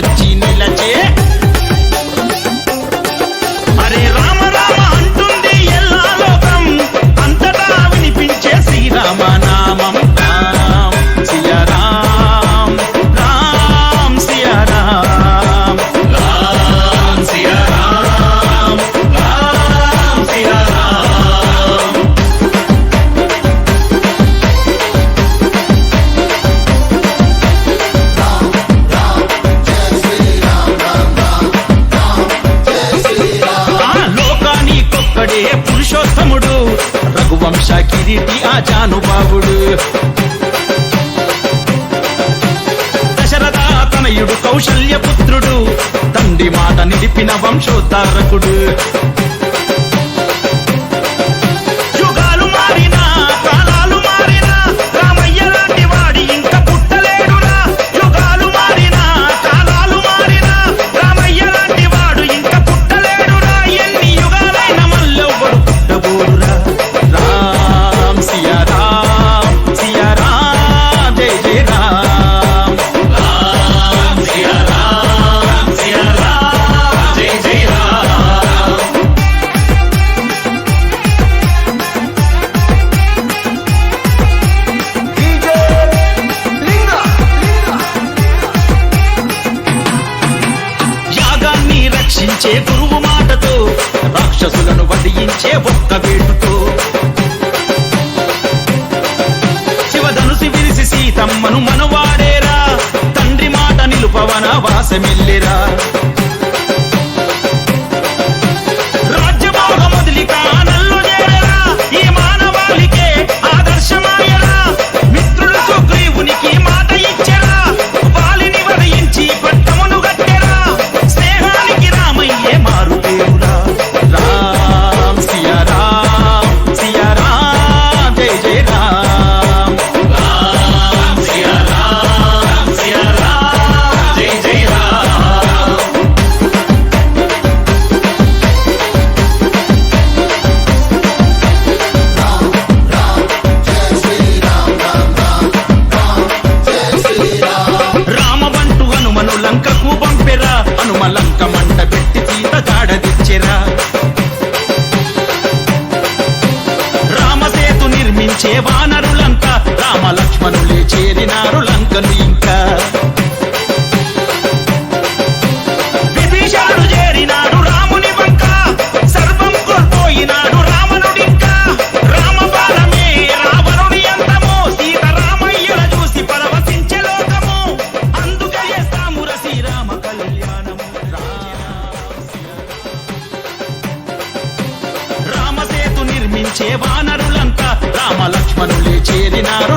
rodziny లోకానికొక్కడే పురుషోత్తముడు? రఘువంశ కిరీటి ఆ జానుబాబుడు దశరథ తనయుడు కౌశల్య పుత్రుడు తండ్రి మాట నిలిపిన వంశోద్ధారకుడు. గురువు మాటతో రాక్షసులను వదిలించే ఒక్క వేటుతో రామసేతు నిర్మించే వానరులంతా రామ లక్ష్మణులే చేరినారు లంకను ఇంకా. విభీషణుడు చేరినాడు రాముని వంక సర్వం కోల్పోయినాడు రావణుడింకా రావణుని అంతము సీత రామయ్యల చూసి పరవశించే లోకము. శ్రీరామ కళ్యాణము. రామసేతు నిర్మించే చేరినారు